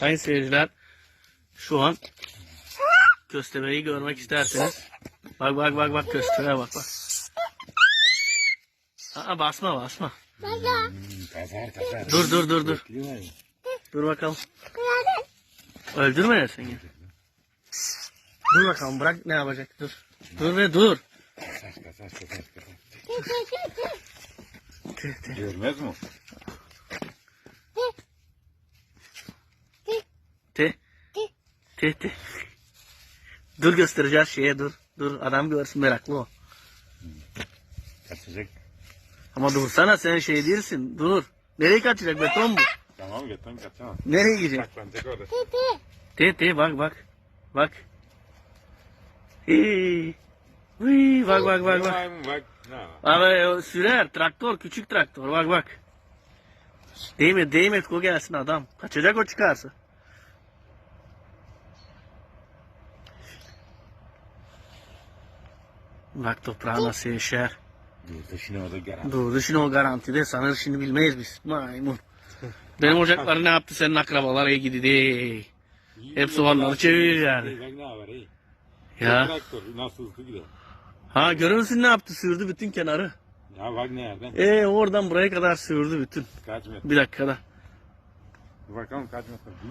Sayın seyirciler şu an köstebeği görmek isterseniz bak bak bak bak köstebeğe bak bak. Aa, basma basma. Kazar kazar. Dur dur dur dur. Dur bakalım. Öldürme seni. Dur bakalım bırak ne yapacak dur. Dur ve dur. Kazar kazar kazar kazar. Tih, tih. Görmez mi? Tih. Dur göstereceğiz şeye dur. Dur adam görsün meraklı o. Kaçacak. Ama dursana sen şey değilsin. Dur. Nereye kaçacak beton bu? Tamam götürün kaçamam. Nereye gidecek? Saklanacak orada. Bak bak. Bak. Hii. Hii, bak bak bak bak. Bak. O sürer traktör küçük traktör bak bak. Değme değme o gelsin adam. Kaçacak o çıkarsa. Bak toprağı nasıl yaşar. Durdu şimdi orada garanti. Doğru şimdi o garantide sanır şimdi bilmeyiz biz. Maymun. Benim ocakları ne yaptı senin akrabalar iyi gidi. Hep soğanları çeviriyor yani. Bak ne var iyi. Ya. Traktör nasıl hızlı gider. Ha görüyor musun ne yaptı sürdü bütün kenarı. Ya bak nereden? E oradan buraya kadar sürdü bütün. Kaç metre? Bir dakikada. Bakalım kaç metre.